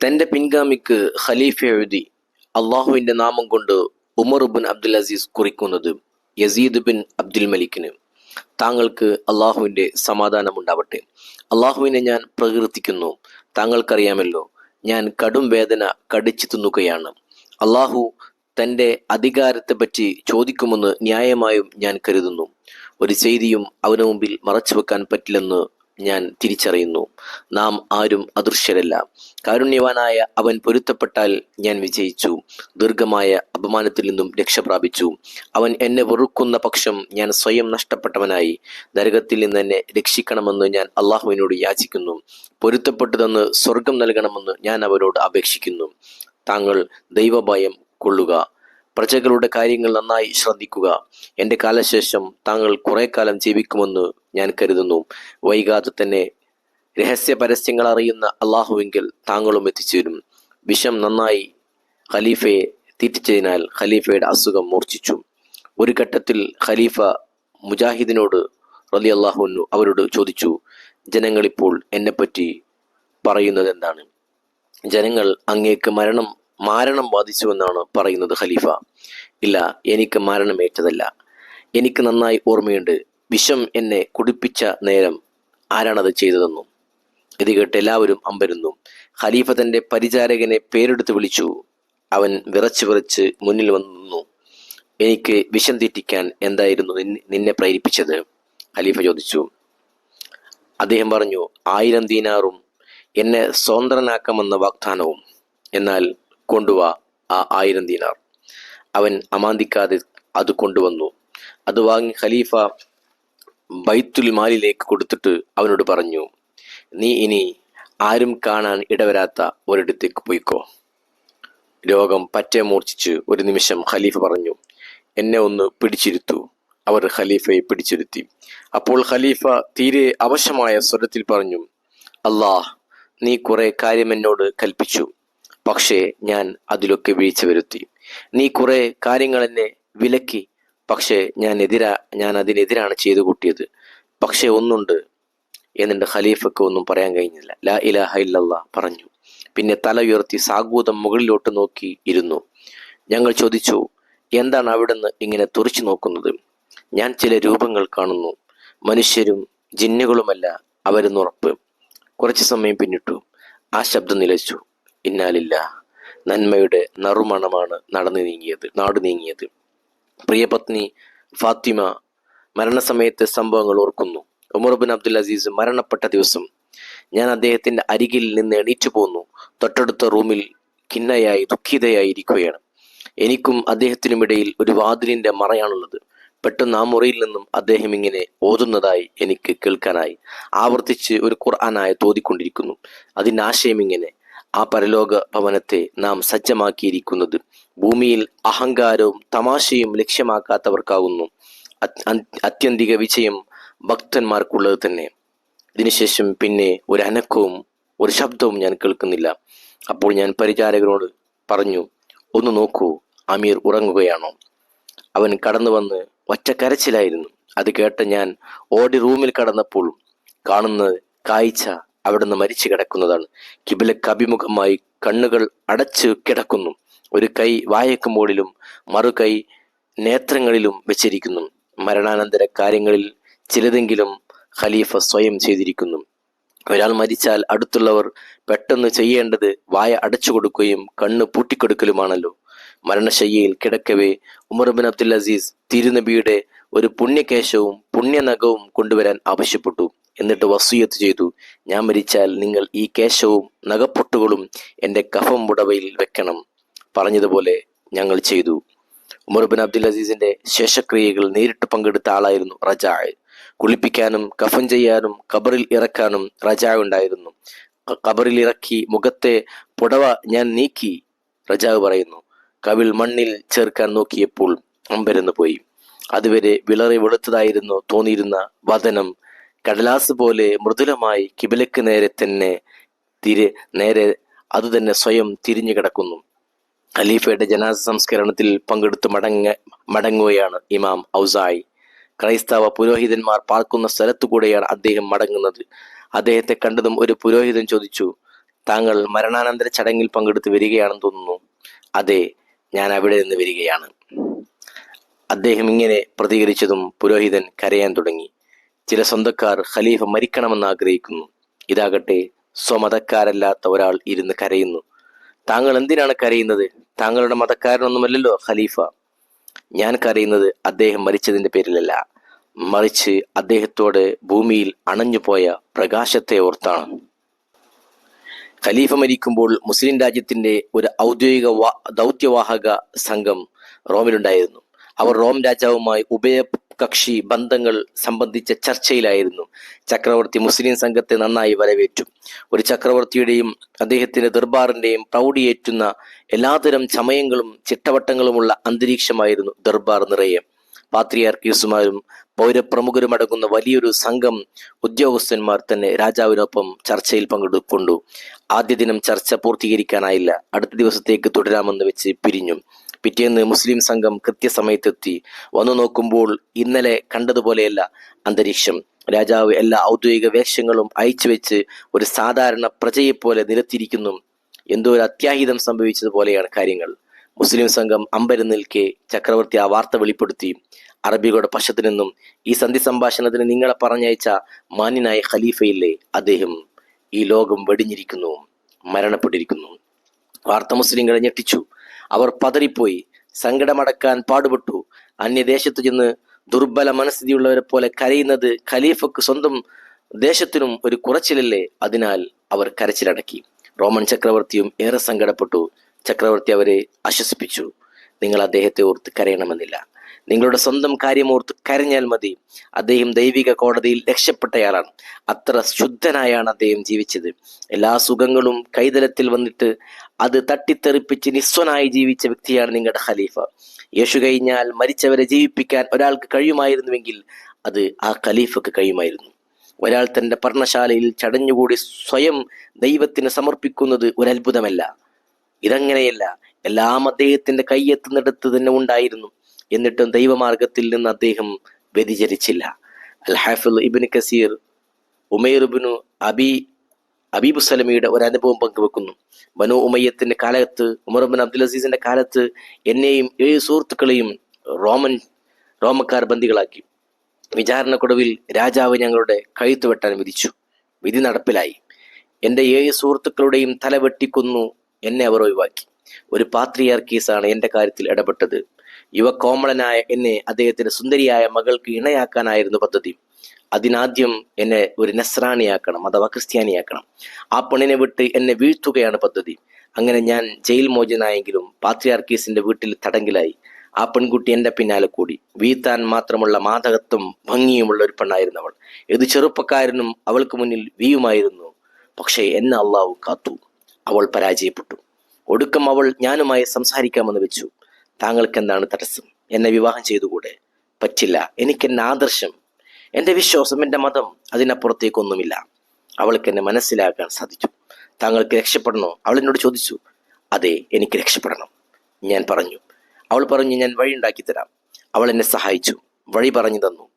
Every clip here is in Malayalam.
തന്റെ പിൻഗാമിക്ക് ഖലീഫ എഴുതി അള്ളാഹുവിന്റെ നാമം കൊണ്ട് ഉമർ ബിൻ അബ്ദുൽ അസീസ് കുറിക്കുന്നത് യസീദ് ബിൻ അബ്ദുൽ മലിക്കിന്. താങ്കൾക്ക് അള്ളാഹുവിന്റെ സമാധാനമുണ്ടാവട്ടെ അള്ളാഹുവിനെ ഞാൻ പ്രകീർത്തിക്കുന്നു. താങ്കൾക്കറിയാമല്ലോ ഞാൻ കടും വേദന കടിച്ചു തിന്നുകയാണ്. അള്ളാഹു തന്റെ അധികാരത്തെപ്പറ്റി ചോദിക്കുമെന്ന് ന്യായമായും ഞാൻ കരുതുന്നു. ഒരു ചെയ്തിയും അവന് മുമ്പിൽ മറച്ചു വെക്കാൻ പറ്റില്ലെന്ന് ഞാൻ തിരിച്ചറിയുന്നു. നാം ആരും അദൃശ്യരല്ല. കാരുണ്യവാനായ അവൻ പൊരുത്തപ്പെട്ടാൽ ഞാൻ വിജയിച്ചു. ദീർഘമായ അപമാനത്തിൽ നിന്നും രക്ഷ പ്രാപിച്ചു. അവൻ എന്നെ വെറുക്കുന്ന പക്ഷം ഞാൻ സ്വയം നഷ്ടപ്പെട്ടവനായി. നരകത്തിൽ നിന്ന് എന്നെ രക്ഷിക്കണമെന്ന് ഞാൻ അള്ളാഹുവിനോട് യാചിക്കുന്നു. പൊരുത്തപ്പെട്ടു തന്ന് സ്വർഗം നൽകണമെന്ന് ഞാൻ അവരോട് അപേക്ഷിക്കുന്നു. താങ്കൾ ദൈവഭയം കൊള്ളുക. പ്രജകളുടെ കാര്യങ്ങൾ നന്നായി ശ്രദ്ധിക്കുക. എന്റെ കാലശേഷം താങ്കൾ കുറെ കാലം ജീവിക്കുമെന്ന് ഞാൻ കരുതുന്നു. വൈകാതെ തന്നെ രഹസ്യ പരസ്യങ്ങൾ അറിയുന്ന അള്ളാഹുവെങ്കിൽ താങ്കളും എത്തിച്ചേരും. വിഷം നന്നായി ഖലീഫയെ തീറ്റിച്ചതിനാൽ ഖലീഫയുടെ അസുഖം മൂർച്ഛിച്ചു. ഒരു ഘട്ടത്തിൽ ഖലീഫ മുജാഹിദിനോട് റലി അള്ളാഹുനു അവരോട് ചോദിച്ചു ജനങ്ങളിപ്പോൾ എന്നെപ്പറ്റി പറയുന്നത് എന്താണ് ജനങ്ങൾ അങ്ങേക്ക് മരണം മാരണം ബാധിച്ചുവെന്നാണ് പറയുന്നത് ഖലീഫ. ഇല്ല എനിക്ക് മരണമേറ്റതല്ല. എനിക്ക് നന്നായി ഓർമ്മയുണ്ട്. വിഷം എന്നെ കുടിപ്പിച്ച നേരം ആരാണത് ചെയ്തതെന്നും. ഇത് കേട്ട് എല്ലാവരും അമ്പരുന്നു. ഖലീഫ തന്റെ പരിചാരകനെ പേരെടുത്ത് വിളിച്ചു. അവൻ വിറച്ച് വിറച്ച് മുന്നിൽ വന്നു എനിക്ക് വിഷം തെറ്റിക്കാൻ എന്തായിരുന്നു നിന്നെ പ്രേരിപ്പിച്ചത്? ഖലീഫ ചോദിച്ചു. അദ്ദേഹം പറഞ്ഞു ആയിരം ദീനാറും എന്നെ സ്വതന്ത്രനാക്കാമെന്ന വാഗ്ദാനവും. എന്നാൽ കൊണ്ടുവാ ആ ആയിരം ദിനാർ. അവൻ അമാന്തിക്കാതെ അത് കൊണ്ടുവന്നു. അത് വാങ്ങി ഖലീഫ ബൈത്തുൽ മാലിലേക്ക് കൊടുത്തിട്ട് അവനോട് പറഞ്ഞു നീ ഇനി ആരും കാണാൻ ഇടവരാത്ത ഒരിടത്തേക്ക് പോയിക്കോ. രോഗം പറ്റേ മൂർച്ഛിച്ച് ഒരു നിമിഷം ഖലീഫ പറഞ്ഞു എന്നെ ഒന്ന് പിടിച്ചിരുത്തു. അവർ ഖലീഫയെ പിടിച്ചിരുത്തി. അപ്പോൾ ഖലീഫ തീരെ അവശമായ സ്വരത്തിൽ പറഞ്ഞു അല്ലാഹ് നീ കുറെ കാര്യം എന്നോട് കൽപ്പിച്ചു. പക്ഷേ ഞാൻ അതിലൊക്കെ വീഴ്ച വരുത്തി. നീ കുറെ കാര്യങ്ങൾ എന്നെ വിലക്കി. പക്ഷേ ഞാൻ എതിരാ ഞാൻ അതിനെതിരാണ് ചെയ്തു കൂട്ടിയത്. പക്ഷേ ഒന്നുണ്ട് എന്നിട്ട് ഖലീഫക്ക് ഒന്നും പറയാൻ കഴിഞ്ഞില്ല. ലാ ഇലാഹ ഇല്ലല്ലാ പറഞ്ഞു. പിന്നെ തല ഉയർത്തി സാഗൂതം മുകളിലോട്ട് നോക്കി ഇരുന്നു. ഞങ്ങൾ ചോദിച്ചു എന്താണ് അവിടുന്ന് ഇങ്ങനെ തുറച്ചു നോക്കുന്നത്? ഞാൻ ചില രൂപങ്ങൾ കാണുന്നു. മനുഷ്യരും ജിന്നുകളുമല്ല അവരെന്നുറപ്പ് കുറച്ചു സമയം പിന്നിട്ടു. ആ ശബ്ദം നിലച്ചു. ഇന്നാലില്ല നന്മയുടെ നറുമണമാണ് നടന്നു നീങ്ങിയത് നാട് നീങ്ങിയത്. പ്രിയപത്നി ഫാത്തിമ മരണസമയത്തെ സംഭവങ്ങൾ ഓർക്കുന്നു. ഉമർ ബിൻ അബ്ദുൽ അസീസ് മരണപ്പെട്ട ദിവസം ഞാൻ അദ്ദേഹത്തിന്റെ അരികിൽ നിന്ന് എണീച്ചു പോന്നു. തൊട്ടടുത്ത റൂമിൽ കിന്നയായി ദുഃഖിതയായി ഇരിക്കുകയാണ് എനിക്കും അദ്ദേഹത്തിനുമിടയിൽ ഒരു വാതിലിന്റെ മറയാണുള്ളത്. പെട്ടെന്ന് ആ മുറിയിൽ നിന്നും അദ്ദേഹം ഇങ്ങനെ ഓതുന്നതായി എനിക്ക് കേൾക്കാനായി. ആവർത്തിച്ച് ഒരു ഖുർആനായ തോതിക്കൊണ്ടിരിക്കുന്നു. അതിന്റെ ആശയം ഇങ്ങനെ ആ പരലോക ഭവനത്തെ നാം സജ്ജമാക്കിയിരിക്കുന്നത്. ഭൂമിയിൽ അഹങ്കാരവും തമാശയും ലക്ഷ്യമാക്കാത്തവർക്കാകുന്നു അത്യന്തിക വിജയം ഭക്തന്മാർക്കുള്ളത് തന്നെ. ഇതിനുശേഷം പിന്നെ ഒരു അനക്കവും ഒരു ശബ്ദവും ഞാൻ കേൾക്കുന്നില്ല. അപ്പോൾ ഞാൻ പരിചാരകനോട് പറഞ്ഞു ഒന്ന് നോക്കൂ അമീർ ഉറങ്ങുകയാണോ? അവൻ കടന്നു വന്ന് ഒറ്റ കരച്ചിലായിരുന്നു. അത് കേട്ട ഞാൻ ഓടി റൂമിൽ കടന്നപ്പോൾ കാണുന്ന കാഴ്ച അവിടുന്ന് മരിച്ചു കിടക്കുന്നതാണ്. കിബിലക്ക് അഭിമുഖമായി കണ്ണുകൾ അടച്ച് കിടക്കുന്നു. ഒരു കൈ വായക്ക് മുകളിലും മറു കൈ നേത്രങ്ങളിലും വെച്ചിരിക്കുന്നു. മരണാനന്തര കാര്യങ്ങളിൽ ചിലതെങ്കിലും ഖലീഫ സ്വയം ചെയ്തിരിക്കുന്നു. ഒരാൾ മരിച്ചാൽ അടുത്തുള്ളവർ പെട്ടെന്ന് ചെയ്യേണ്ടത് വായ അടച്ചു കൊടുക്കുകയും കണ്ണ് പൂട്ടിക്കൊടുക്കലുമാണല്ലോ. മരണശയ്യയിൽ കിടക്കവേ ഉമർ ബിൻ അബ്ദുൽ അസീസ് തിരുനബിയുടെ ഒരു പുണ്യകേശവും പുണ്യനഖവും കൊണ്ടുവരാൻ ആവശ്യപ്പെട്ടു. എന്നിട്ട് വസൂയത്ത് ചെയ്തു ഞാൻ മരിച്ചാൽ നിങ്ങൾ ഈ കേശവും നഖപ്പൊട്ടുകളും എന്റെ കഫം മുടവയിൽ വെക്കണം പറഞ്ഞതുപോലെ ഞങ്ങൾ ചെയ്തു. ഉമർബിൻ അബ്ദുൽ അസീസിന്റെ ശേഷക്രിയകൾ നേരിട്ട് പങ്കെടുത്ത ആളായിരുന്നു റജായ്. കുളിപ്പിക്കാനും കഫൻ ചെയ്യാനും കബറിൽ ഇറക്കാനും റജാവ് ഉണ്ടായിരുന്നു. കബറിൽ ഇറക്കി മുഖത്തെ പുടവ ഞാൻ നീക്കി റജാവ് പറയുന്നു. കവിൾ മണ്ണിൽ ചേർക്കാൻ നോക്കിയപ്പോൾ അമ്പരന്ന് പോയി അതുവരെ വിളറി വെളുത്തതായിരുന്നു തോന്നിയിരുന്ന വദനം കടലാസ് പോലെ മൃദുലമായി കിബിലക്ക് നേരെ തന്നെ തിരി നേരെ അതുതന്നെ സ്വയം തിരിഞ്ഞു കിടക്കുന്നു. ഖലീഫയുടെ ജനാസ സംസ്കരണത്തിൽ പങ്കെടുത്ത് മടങ്ങ മടങ്ങുകയാണ് ഇമാം ഔസായി. ക്രൈസ്തവ പുരോഹിതന്മാർ പാർക്കുന്ന സ്ഥലത്തുകൂടെയാണ് അദ്ദേഹം മടങ്ങുന്നത്. അദ്ദേഹത്തെ കണ്ടതും ഒരു പുരോഹിതൻ ചോദിച്ചു താങ്കൾ മരണാനന്തര ചടങ്ങിൽ പങ്കെടുത്ത് വരികയാണെന്ന് തോന്നുന്നു. അതെ ഞാൻ അവിടെ നിന്ന് വരികയാണ്. അദ്ദേഹം ഇങ്ങനെ പ്രതികരിച്ചതും പുരോഹിതൻ കരയാൻ തുടങ്ങി. ചില സ്വന്തക്കാർ ഖലീഫ മരിക്കണമെന്ന് ആഗ്രഹിക്കുന്നു. ഇതാകട്ടെ സ്വമതക്കാരല്ലാത്ത ഒരാൾ ഇരുന്ന് കരയുന്നു. താങ്കൾ എന്തിനാണ് കരയുന്നത്? താങ്കളുടെ മതക്കാരനൊന്നുമല്ലല്ലോ ഖലീഫ. ഞാൻ കരയുന്നത് അദ്ദേഹം മരിച്ചതിന്റെ പേരിലല്ല. മറിച്ച് അദ്ദേഹത്തോട് ഭൂമിയിൽ അണഞ്ഞുപോയ പ്രകാശത്തെ ഓർത്താണ്. ഖലീഫ മരിക്കുമ്പോൾ മുസ്ലിം രാജ്യത്തിന്റെ ഒരു ഔദ്യോഗിക ദൗത്യവാഹക സംഘം റോമിലുണ്ടായിരുന്നു. അവർ റോം രാജാവുമായി ഉഭയകക്ഷി ബന്ധങ്ങൾ സംബന്ധിച്ച ചർച്ചയിലായിരുന്നു. ചക്രവർത്തി മുസ്ലിം സംഘത്തെ നന്നായി വരവേറ്റു. ഒരു ചക്രവർത്തിയുടെയും അദ്ദേഹത്തിന്റെ ദർബാറിന്റെയും പ്രൗഢിയേറ്റുന്ന എല്ലാതരം ചമയങ്ങളും ചിട്ടവട്ടങ്ങളുമുള്ള അന്തരീക്ഷമായിരുന്നു ദർബാർ നിറയെ. പാത്രിയാർക്കീസുമാരും പൗരപ്രമുഖരും അടങ്ങുന്ന വലിയൊരു സംഘം ഉദ്യോഗസ്ഥന്മാർ തന്നെ രാജാവിനൊപ്പം ചർച്ചയിൽ പങ്കെടുക്കൊണ്ടു ആദ്യ ദിനം ചർച്ച പൂർത്തീകരിക്കാനായില്ല. അടുത്ത ദിവസത്തേക്ക് തുടരാമെന്ന് വെച്ച് പിരിഞ്ഞു. പിറ്റേന്ന് മുസ്ലിം സംഘം കൃത്യസമയത്തെത്തി. വന്നു നോക്കുമ്പോൾ ഇന്നലെ കണ്ടതുപോലെയല്ല അന്തരീക്ഷം. രാജാവ് എല്ലാ ഔദ്യോഗിക വേഷങ്ങളും അയച്ചു വെച്ച് ഒരു സാധാരണ പ്രജയെപ്പോലെ നിരത്തിയിരിക്കുന്നു എന്തോ ഒരു അത്യാഹിതം സംഭവിച്ചതുപോലെയാണ് കാര്യങ്ങൾ. മുസ്ലിം സംഘം അമ്പരം നിൽക്കെ ചക്രവർത്തി ആ വാർത്ത വെളിപ്പെടുത്തി. അറബികളുടെ പക്ഷത്തു നിന്നും ഈ സന്ധി സംഭാഷണത്തിന് നിങ്ങളെ പറഞ്ഞയച്ച മാന്യനായ ഖലീഫയില്ലേ അദ്ദേഹം? ഈ ലോകം വെടിഞ്ഞിരിക്കുന്നു മരണപ്പെട്ടിരിക്കുന്നു. വാർത്ത മുസ്ലിങ്ങളെ ഞെട്ടിച്ചു. അവർ പതറിപ്പോയി. സങ്കടമടക്കാൻ പാടുപെട്ടു. അന്യദേശത്തു ചെന്ന് ദുർബല മനസ്ഥിതിയുള്ളവരെ പോലെ കരയുന്നത് ഖലീഫക്ക് സ്വന്തം ദേശത്തിനും ഒരു കുറച്ചിലല്ലേ? അതിനാൽ അവർ കരച്ചിലടക്കി. റോമൻ ചക്രവർത്തിയും ഏറെ സങ്കടപ്പെട്ടു. ചക്രവർത്തി അവരെ ആശ്വസിപ്പിച്ചു നിങ്ങൾ അദ്ദേഹത്തെ ഓർത്ത് കരയണമെന്നില്ല. നിങ്ങളുടെ സ്വന്തം കാര്യം ഓർത്ത് കരഞ്ഞാൽ മതി. അദ്ദേഹം ദൈവിക കോടതിയിൽ രക്ഷപ്പെട്ടയാളാണ്. അത്ര ശുദ്ധനായാണ് അദ്ദേഹം ജീവിച്ചത്. എല്ലാ സുഖങ്ങളും കൈതലത്തിൽ വന്നിട്ട് അത് തട്ടിത്തെറിപ്പിച്ച് നിസ്വനായി ജീവിച്ച വ്യക്തിയാണ് നിങ്ങളുടെ ഖലീഫ. യേശു കഴിഞ്ഞാൽ മരിച്ചവരെ ജീവിപ്പിക്കാൻ ഒരാൾക്ക് കഴിയുമായിരുന്നുവെങ്കിൽ അത് ആ ഖലീഫക്ക് കഴിയുമായിരുന്നു. ഒരാൾ തന്റെ പർണശാലയിൽ ചടഞ്ഞുകൂടി സ്വയം ദൈവത്തിന് സമർപ്പിക്കുന്നത് ഒരു അത്ഭുതമല്ല ഇതങ്ങനെയല്ല. എല്ലാം അദ്ദേഹത്തിന്റെ കൈയെത്തുന്നിടത്ത് തന്നെ ഉണ്ടായിരുന്നു. എന്നിട്ടും ദൈവമാർഗത്തിൽ നിന്ന് അദ്ദേഹം വ്യതിചരിച്ചില്ല അൽ ഹാഫിൽ ഇബിൻ കസീർ ഉമൈർ ഇബ്നു അബി അബീബ് സലമിയുടെ ഒരു അനുഭവം പങ്കുവെക്കുന്നു. ബനു ഉമയ്യത്തിന്റെ കാലത്ത് ഉമർ ബിൻ അബ്ദുൽ അസീസിന്റെ കാലത്ത് എന്നെയും ഏഴ് സുഹൃത്തുക്കളെയും റോമൻ റോമക്കാർ ബന്ദികളാക്കി. വിചാരണക്കൊടുവിൽ രാജാവ് ഞങ്ങളുടെ കഴുത്ത് വെട്ടാൻ വിധിച്ചു. വിധി നടപ്പിലായി. എന്റെ ഏഴ് സുഹൃത്തുക്കളുടെയും തല വെട്ടിക്കൊന്നു എന്നെ അവർ ഒഴിവാക്കി. ഒരു പാത്രിയാർ കേസാണ് എന്റെ കാര്യത്തിൽ ഇടപെട്ടത് യുവകോമളനായ എന്നെ അദ്ദേഹത്തിന്റെ സുന്ദരിയായ മകൾക്ക് ഇണയാക്കാനായിരുന്നു പദ്ധതി. അതിനാദ്യം എന്നെ ഒരു നസ്രാണിയാക്കണം അഥവാ ക്രിസ്ത്യാനിയാക്കണം. ആ പെണ്ണിനെ വിട്ട് എന്നെ വീഴ്ത്തുകയാണ് പദ്ധതി. അങ്ങനെ ഞാൻ ജയിൽ മോചനായെങ്കിലും പാത്രിയാർക്കീസിന്റെ വീട്ടിൽ തടങ്കിലായി. ആ പെൺകുട്ടി എന്റെ പിന്നാലെ കൂടി. വീഴ്ത്താൻ മാത്രമുള്ള മാതകത്വം ഭംഗിയുമുള്ള ഒരു പെണ്ണായിരുന്നു അവൾ. ഏത് ചെറുപ്പക്കാരനും അവൾക്ക് മുന്നിൽ വീയുമായിരുന്നു. പക്ഷേ എന്നെ അള്ളാഹു കാത്തു. അവൾ പരാജയപ്പെട്ടു. ഒടുക്കം അവൾ ഞാനുമായി സംസാരിക്കാമെന്ന് വെച്ചു. താങ്കൾക്ക് എന്താണ് തടസ്സം? എന്നെ വിവാഹം ചെയ്തുകൂടെ? പറ്റില്ല. എനിക്ക് എന്നെ ആദർശം. എന്റെ വിശ്വാസം എന്റെ മതം അതിനപ്പുറത്തേക്കൊന്നുമില്ല. അവൾക്ക് എന്നെ മനസ്സിലാക്കാൻ സാധിച്ചു. താങ്കൾക്ക് രക്ഷപ്പെടണോ? അവൾ എന്നോട് ചോദിച്ചു. അതെ എനിക്ക് രക്ഷപ്പെടണം. ഞാൻ പറഞ്ഞു. അവൾ പറഞ്ഞു ഞാൻ വഴി ഉണ്ടാക്കി തരാം അവൾ എന്നെ സഹായിച്ചു. വഴി പറഞ്ഞു തന്നു.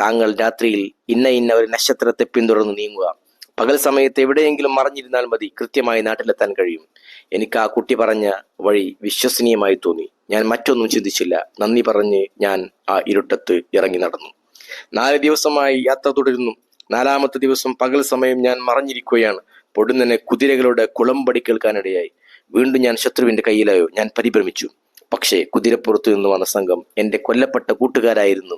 താങ്കൾ രാത്രിയിൽ ഇന്ന ഇന്ന ഒരു നക്ഷത്രത്തെ പിന്തുടർന്ന് നീങ്ങുക. പകൽ സമയത്ത് എവിടെയെങ്കിലും മറിഞ്ഞിരുന്നാൽ മതി. കൃത്യമായി നാട്ടിലെത്താൻ കഴിയും. എനിക്ക് ആ കുട്ടി പറഞ്ഞ വഴി വിശ്വസനീയമായി തോന്നി. ഞാൻ മറ്റൊന്നും ചിന്തിച്ചില്ല. നന്ദി പറഞ്ഞ് ഞാൻ ആ ഇരുട്ടത്ത് ഇറങ്ങി നടന്നു. നാല് ദിവസമായി യാത്ര തുടരുന്നു. നാലാമത്തെ ദിവസം പകൽ സമയം ഞാൻ മറഞ്ഞിരിക്കുകയാണ്. പൊടുന്നനെ കുതിരകളുടെ കുളമ്പടി കേൾക്കാനിടയായി. വീണ്ടും ഞാൻ ശത്രുവിന്റെ കയ്യിലായോ? ഞാൻ പരിഭ്രമിച്ചു. പക്ഷേ കുതിരപ്പുറത്തു നിന്ന് വന്ന സംഘം എന്റെ കൊല്ലപ്പെട്ട കൂട്ടുകാരായിരുന്നു.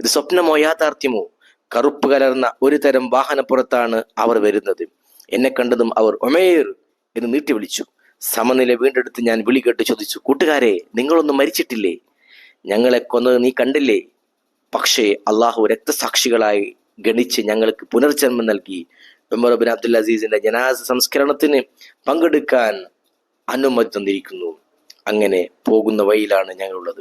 ഇത് സ്വപ്നമോ യാഥാർത്ഥ്യമോ? കറുപ്പ് കലർന്ന ഒരു തരം വാഹനപ്പുറത്താണ് അവർ വരുന്നത്. എന്നെ കണ്ടതും അവർ ഒമേർ എന്ന് നീട്ടി വിളിച്ചു. സമനില വീണ്ടെടുത്ത് ഞാൻ വിളി കേട്ട് ചോദിച്ചു കൂട്ടുകാരെ നിങ്ങളൊന്നും മരിച്ചിട്ടില്ലേ? ഞങ്ങളെ കൊന്നത് നീ കണ്ടില്ലേ? പക്ഷേ അള്ളാഹു രക്തസാക്ഷികളായി ഗണിച്ച് ഞങ്ങൾക്ക് പുനർജന്മം നൽകി. ഉമർ ബിൻ അബ്ദുൽ അസീസിന്റെ ജനാസ സംസ്കരണത്തിന് പങ്കെടുക്കാൻ അനുമതി തന്നിരിക്കുന്നു. അങ്ങനെ പോകുന്ന വഴിയിലാണ് ഞങ്ങളുള്ളത്.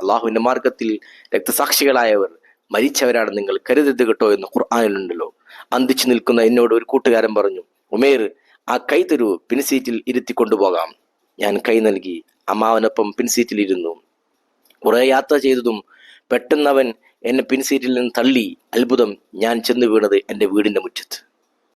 അല്ലാഹുവിന്റെ മാർഗത്തിൽ രക്തസാക്ഷികളായവർ മരിച്ചവരാണ് നിങ്ങൾ കരുതരുത് കേട്ടോ എന്ന് ഖുർആാനുണ്ടല്ലോ അന്തിച്ചു നിൽക്കുന്ന എന്നോട് ഒരു കൂട്ടുകാരൻ പറഞ്ഞു ഉമേർ ആ കൈ തരൂ പിൻസീറ്റിൽ ഇരുത്തി കൊണ്ടുപോകാം. ഞാൻ കൈ നൽകി അമ്മാവനൊപ്പം പിൻസീറ്റിൽ ഇരുന്നു. കുറെ യാത്ര ചെയ്തതും പെട്ടെന്ന് അവൻ എന്നെ പിൻസീറ്റിൽ നിന്ന് തള്ളി. അത്ഭുതം ഞാൻ ചെന്ന് വീണത് എന്റെ വീടിന്റെ മുറ്റത്ത്.